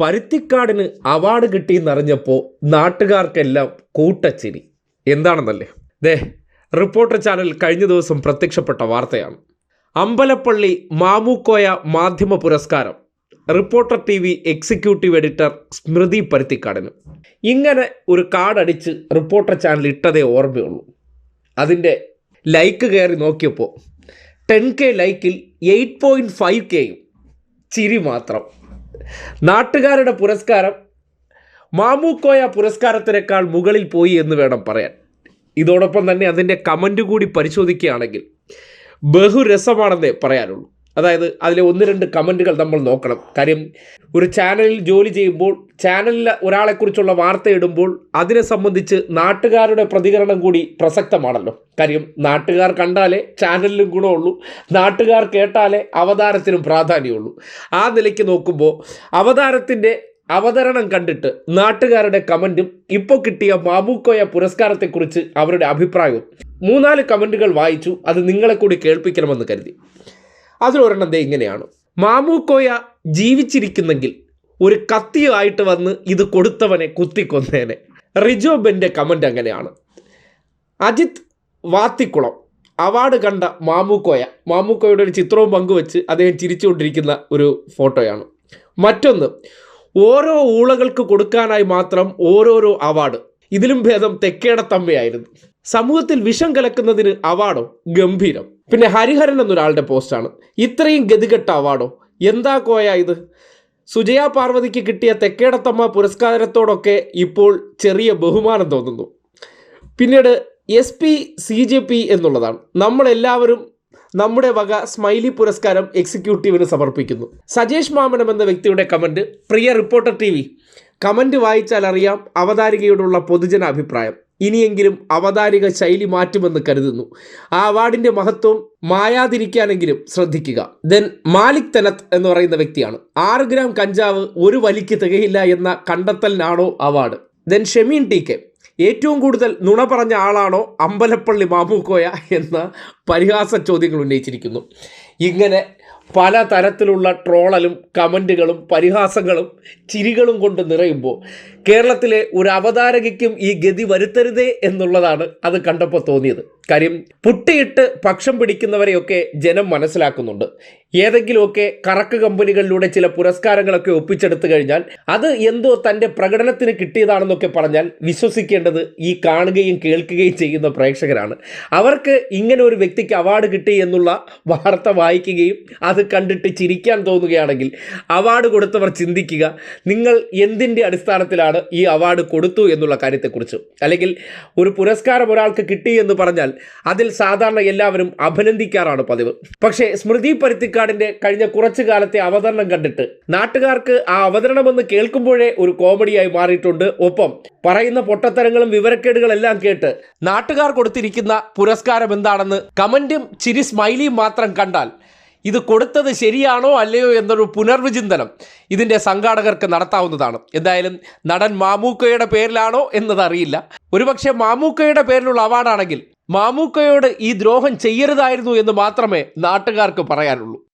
പരുത്തിക്കാടിന് award കിട്ടി കിട്ടിയെന്നറിഞ്ഞപ്പോൾ നാട്ടുകാർക്കെല്ലാം കൂട്ടച്ചിരി. എന്താണെന്നല്ലേ? ദേ reporter channel കഴിഞ്ഞ ദിവസം പ്രത്യക്ഷപ്പെട്ട വാർത്തയാണ്. അമ്പലപ്പള്ളി മാമൂക്കോയ മാധ്യമ പുരസ്കാരം. Reporter T V executive editor Smruthi പരുത്തിക്കാടിന്. ഇങ്ങനെ ഒരു കാർഡടിച്ച് റിപ്പോർട്ടർ ചാനൽ ഇട്ടതേ ഓർമ്മയുള്ളൂ. അതിന്റെ ലൈക്ക് കയറി നോക്കിയപ്പോൾ ടെൻ കെ ലൈക്കിൽ എയ്റ്റ് പോയിന്റ് ഫൈവ് കെയും ചിരി മാത്രം. നാട്ടുകാരുടെ പുരസ്കാരം മാമൂക്കോയ പുരസ്കാരത്തിനേക്കാൾ മുകളിൽ പോയി എന്ന് വേണം പറയാൻ. ഇതോടൊപ്പം തന്നെ അതിന്റെ കമന്റ് കൂടി പരിശോധിക്കുകയാണെങ്കിൽ ബഹുരസമാണെന്നേ പറയാനുള്ളൂ. അതായത് അതിലെ ഒന്ന് രണ്ട് കമന്റുകൾ നമ്മൾ നോക്കണം. കാര്യം ഒരു ചാനലിൽ ജോലി ചെയ്യുമ്പോൾ ചാനലിൽ ഒരാളെക്കുറിച്ചുള്ള വാർത്ത ഇടുമ്പോൾ അതിനെ സംബന്ധിച്ച് നാട്ടുകാരുടെ പ്രതികരണം കൂടി പ്രസക്തമാണല്ലോ. കാര്യം നാട്ടുകാർ കണ്ടാലേ ചാനലിലും ഗുണമുള്ളൂ. നാട്ടുകാർ കേട്ടാലേ അവതാരത്തിനും പ്രാധാന്യമുള്ളൂ. ആ നിലയ്ക്ക് നോക്കുമ്പോൾ അവതാരത്തിന്റെ അവതരണം കണ്ടിട്ട് നാട്ടുകാരുടെ കമന്റും ഇപ്പോൾ കിട്ടിയ മാമൂക്കോയ പുരസ്കാരത്തെക്കുറിച്ച് അവരുടെ അഭിപ്രായവും മൂന്നാൽ കമന്റുകൾ വായിച്ചു അത് നിങ്ങളെ കൂടി കേൾപ്പിക്കണമെന്ന് കരുതി. അതിലൊരെണ്ണം ദേ ഇങ്ങനെയാണ്. മാമൂക്കോയ ജീവിച്ചിരിക്കുന്നെങ്കിൽ ഒരു കത്തിയായിട്ട് വന്ന് ഇത് കൊടുത്തവനെ കുത്തിക്കൊന്നേനെ. റിജോ ബെന്റെ കമന്റ് അങ്ങനെയാണ്. അജിത് വാത്തിക്കുളം അവാർഡ് കണ്ട മാമൂക്കോയ മാമൂക്കോയുടെ ഒരു ചിത്രവും പങ്കുവെച്ച് അദ്ദേഹം ചിരിച്ചുകൊണ്ടിരിക്കുന്ന ഒരു ഫോട്ടോയാണ്. മറ്റൊന്ന് ഓരോ ഊളകൾക്ക് കൊടുക്കാനായി മാത്രം ഓരോരോ അവാർഡ്. ഇതിലും ഭേദം തെക്കേടത്തമ്മയായിരുന്നു. സമൂഹത്തിൽ വിഷം കലക്കുന്നതിന് അവാർഡോ? ഗംഭീരം. പിന്നെ ഹരിഹരൻ എന്നൊരാളുടെ പോസ്റ്റാണ്. ഇത്രയും ഗതികെട്ട അവാർഡോ? എന്താ കോയ ഇത്? സുജയ പാർവതിക്ക് കിട്ടിയ തെക്കേടത്തമ്മ പുരസ്കാരത്തോടൊക്കെ ഇപ്പോൾ ചെറിയ ബഹുമാനം തോന്നുന്നു. പിന്നീട് S P C J P എന്നുള്ളതാണ്. നമ്മളെല്ലാവരും നമ്മുടെ വക സ്മൈലി പുരസ്കാരം എക്സിക്യൂട്ടീവിന് സമർപ്പിക്കുന്നു. സജേഷ് മാമനം എന്ന വ്യക്തിയുടെ കമന്റ് പ്രിയ റിപ്പോർട്ടർ ടി വി. കമന്റ് വായിച്ചാൽ അറിയാം അവതാരികയോടുള്ള പൊതുജന അഭിപ്രായം. ഇനിയെങ്കിലും അവതാരിക ശൈലി മാറ്റുമെന്ന് കരുതുന്നു. ആ അവാർഡിന്റെ മഹത്വം മായാതിരിക്കാനെങ്കിലും ശ്രദ്ധിക്കുക. ദെൻ മാലിക് തനത്ത് എന്ന് പറയുന്ന വ്യക്തിയാണ്. ആറ് ഗ്രാം കഞ്ചാവ് ഒരു വലിക്ക് തികയില്ല എന്ന കണ്ടെത്തലിനാണോ award. Then Shemeen T K. ഏറ്റവും കൂടുതൽ നുണ പറഞ്ഞ ആളാണോ അമ്പലപ്പള്ളി മാമൂക്കോയ എന്ന പരിഹാസ ചോദ്യങ്ങൾ ഉന്നയിച്ചിരിക്കുന്നു. ഇങ്ങനെ പല തരത്തിലുള്ള ട്രോളലും കമന്റുകളും പരിഹാസങ്ങളും ചിരികളും കൊണ്ട് നിറയുമ്പോൾ കേരളത്തിലെ ഒരു അവതാരകയ്ക്കും ഈ ഗതി വരുത്തരുതേ എന്നുള്ളതാണ് അത് കണ്ടപ്പോൾ തോന്നിയത്. കാര്യം പുട്ടിയിട്ട് പക്ഷം പിടിക്കുന്നവരെയൊക്കെ ജനം മനസ്സിലാക്കുന്നുണ്ട്. ഏതെങ്കിലുമൊക്കെ കറക്ക് കമ്പനികളിലൂടെ ചില പുരസ്കാരങ്ങളൊക്കെ ഒപ്പിച്ചെടുത്തു കഴിഞ്ഞാൽ അത് എന്തോ തന്റെ പ്രകടനത്തിന് കിട്ടിയതാണെന്നൊക്കെ പറഞ്ഞാൽ വിശ്വസിക്കേണ്ടത് ഈ കാണുകയും കേൾക്കുകയും ചെയ്യുന്ന പ്രേക്ഷകരാണ്. അവർക്ക് ഇങ്ങനെ ഒരു വ്യക്തിക്ക് അവാർഡ് കിട്ടി എന്നുള്ള വാർത്ത വായിക്കുകയും അത് കണ്ടിട്ട് ചിരിക്കാൻ തോന്നുകയാണെങ്കിൽ അവാർഡ് കൊടുത്തവർ ചിന്തിക്കുക നിങ്ങൾ എന്തിന്റെ അടിസ്ഥാനത്തിലാണ് ഈ അവാർഡ് കൊടുത്തു എന്നുള്ള കാര്യത്തെക്കുറിച്ച്. അല്ലെങ്കിൽ ഒരു പുരസ്കാരം ഒരാൾക്ക് കിട്ടി എന്ന് പറഞ്ഞാൽ അതിൽ സാധാരണ എല്ലാവരും അഭിനന്ദിക്കാറാണ് പതിവ്. പക്ഷേ സ്മൃതി പരുത്തിക്കാടിന്റെ കഴിഞ്ഞ കുറച്ചു കാലത്തെ അവതരണം കണ്ടിട്ട് നാട്ടുകാർക്ക് ആ അവതരണമെന്ന് കേൾക്കുമ്പോഴേ ഒരു കോമഡിയായി മാറിയിട്ടുണ്ട്. ഒപ്പം പറയുന്ന പൊട്ടത്തരങ്ങളും വിവരക്കേടുകളെല്ലാം കേട്ട് നാട്ടുകാർ കൊടുത്തിരിക്കുന്ന പുരസ്കാരം എന്താണെന്ന് കമന്റും ചിരി സ്മൈലിയും മാത്രം കണ്ടാൽ ഇത് കൊടുത്തത് ശരിയാണോ അല്ലയോ എന്നൊരു പുനർവിചിന്തനം ഇതിന്റെ സംഘാടകർക്ക് നടത്താവുന്നതാണ്. എന്തായാലും നടൻ മാമൂക്കയുടെ പേരിലാണോ എന്നതറിയില്ല. ഒരുപക്ഷെ മാമൂക്കയുടെ പേരിലുള്ള അവാർഡാണെങ്കിൽ മാമൂക്കയോട് ഈ ദ്രോഹം ചെയ്യരുതായിരുന്നു എന്ന് മാത്രമേ നാട്ടുകാർക്ക് പറയാനുള്ളൂ.